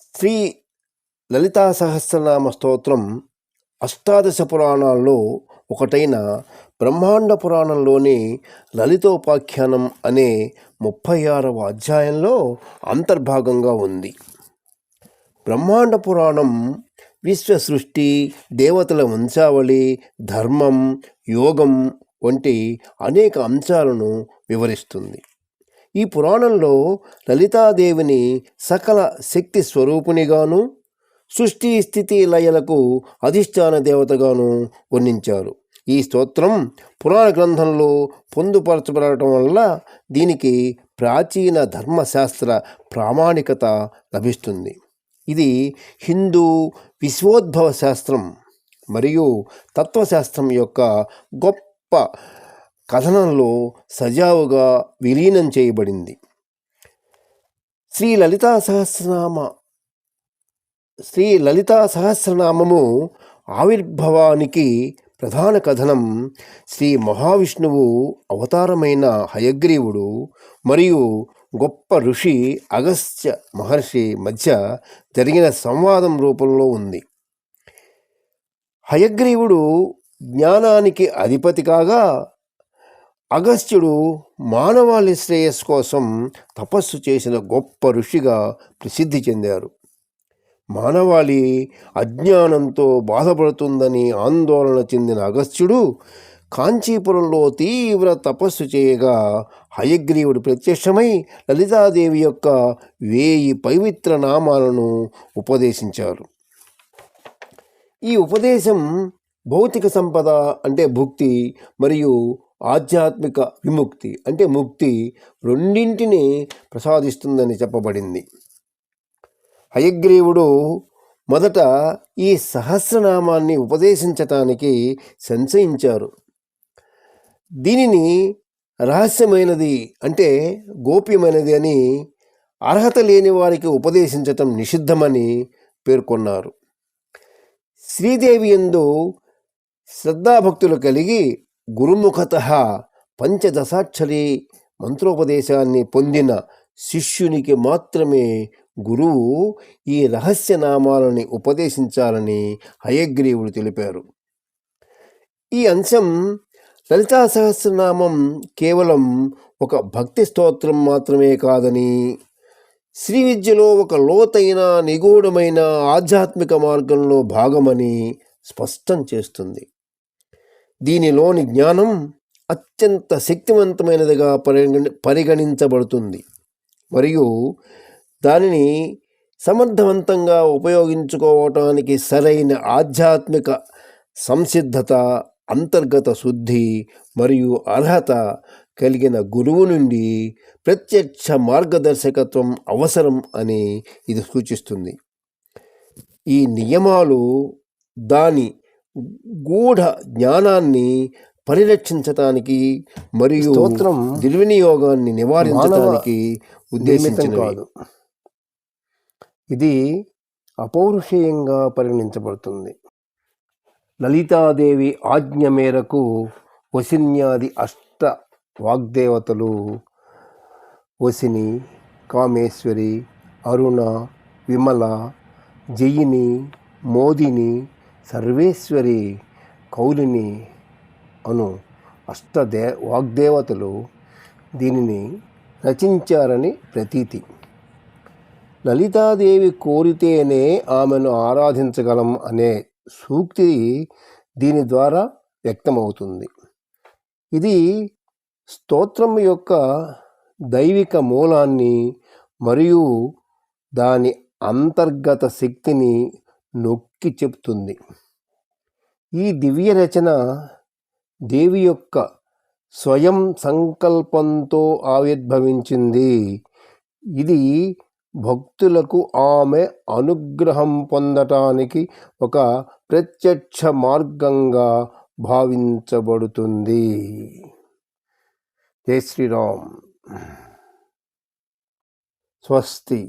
శ్రీ లలితా సహస్రనామ స్తోత్రం అష్టాదశ పురాణాల్లో ఒకటైన బ్రహ్మాండ పురాణంలోని లలితోపాఖ్యానం అనే ముప్పై ఆరవ అధ్యాయంలో అంతర్భాగంగా ఉంది. బ్రహ్మాండ పురాణం విశ్వ సృష్టి దేవతల వంశావళి ధర్మం యోగం వంటి అనేక అంశాలను వివరిస్తుంది. ఈ పురాణంలో లలితాదేవిని సకల శక్తి స్వరూపునిగాను సృష్టి స్థితి లయలకు అధిష్టాన దేవతగాను వర్ణించారు. ఈ స్తోత్రం పురాణ గ్రంథంలో పొందుపరచబడటం వల్ల దీనికి ప్రాచీన ధర్మశాస్త్ర ప్రామాణికత లభిస్తుంది. ఇది హిందూ విశ్వోద్భవ శాస్త్రం మరియు తత్వశాస్త్రం యొక్క గొప్ప కథనంలో సజావుగా విలీనం చేయబడింది. శ్రీ లలితా సహస్రనామ శ్రీ లలితా సహస్రనామము ఆవిర్భవానికి ప్రధాన కథనం శ్రీ మహావిష్ణువు అవతారమైన హయగ్రీవుడు మరియు గొప్ప ఋషి అగస్త్య మహర్షి మధ్య జరిగిన సంవాదం రూపంలో ఉంది. హయగ్రీవుడు జ్ఞానానికి అధిపతి కాగా అగస్త్యుడు మానవాళి శ్రేయస్సు కోసం తపస్సు చేసిన గొప్ప ఋషిగా ప్రసిద్ధి చెందారు. మానవాళి అజ్ఞానంతో బాధపడుతుందని ఆందోళన చెందిన అగస్త్యుడు కాంచీపురంలో తీవ్ర తపస్సు చేయగా హయగ్రీవుడు ప్రత్యక్షమై లలితాదేవి యొక్క వేయి పవిత్ర నామాలను ఉపదేశించారు. ఈ ఉపదేశం భౌతిక సంపద అంటే భుక్తి మరియు ఆధ్యాత్మిక విముక్తి అంటే ముక్తి రెండింటిని ప్రసాదిస్తుందని చెప్పబడింది. హయగ్రీవుడు మొదట ఈ సహస్రనామాన్ని ఉపదేశించటానికి సంశయించారు. దీనిని రహస్యమైనది అంటే గోప్యమైనది అని అర్హత లేని వారికి ఉపదేశించటం నిషిద్ధమని పేర్కొన్నారు. శ్రీదేవి ఎందు శ్రద్ధాభక్తులు కలిగి గురుముఖత పంచదశాక్షరి మంత్రోపదేశాన్ని పొందిన శిష్యునికి మాత్రమే గురువు ఈ రహస్య నామాలని ఉపదేశించాలని హయగ్రీవుడు తెలిపారు. ఈ అంశం లలితా సహస్రనామం కేవలం ఒక భక్తి స్తోత్రం మాత్రమే కాదని శ్రీ విద్యలో ఒక లోతైన నిగూఢమైన ఆధ్యాత్మిక మార్గంలో భాగమని స్పష్టం చేస్తుంది. దీనిలోని జ్ఞానం అత్యంత శక్తివంతమైనదిగా పరిగణి పరిగణించబడుతుంది. మరియు దానిని సమర్థవంతంగా ఉపయోగించుకోవటానికి సరైన ఆధ్యాత్మిక సంసిద్ధత అంతర్గత శుద్ధి మరియు అర్హత కలిగిన గురువు నుండి ప్రత్యక్ష మార్గదర్శకత్వం అవసరం అని ఇది సూచిస్తుంది. ఈ నియమాలు దాని గూఢ జ్ఞానాన్ని పరిరక్షించటానికి మరియు స్తోత్రం దుర్వినియోగాన్ని నివారించడానికి ఉద్దేశించినవి. కాదు. ఇది అపౌరుషేయంగా పరిగణించబడుతుంది. లలితాదేవి ఆజ్ఞ మేరకు వసిన్యాది అష్ట వాగ్దేవతలు వసిని కామేశ్వరి అరుణ విమల జయిని మోదిని సర్వేశ్వరి కౌలిని అను అష్టదే వాగ్దేవతలు దీనిని రచించారని ప్రతీతి. లలితాదేవి కోరితేనే ఆమెను ఆరాధించగలం అనే సూక్తి దీని ద్వారా వ్యక్తమవుతుంది. ఇది స్తోత్రం యొక్క దైవిక మూలాన్ని మరియు దాని అంతర్గత శక్తిని నొక్కి చెప్తుంది. ఈ దివ్య రచన దేవి యొక్క స్వయం సంకల్పంతో ఆవిర్భవించింది. ఇది భక్తులకు ఆమె అనుగ్రహం పొందటానికి ఒక ప్రత్యక్ష మార్గంగా భావించబడుతుంది. జై శ్రీరామ్. స్వస్తి.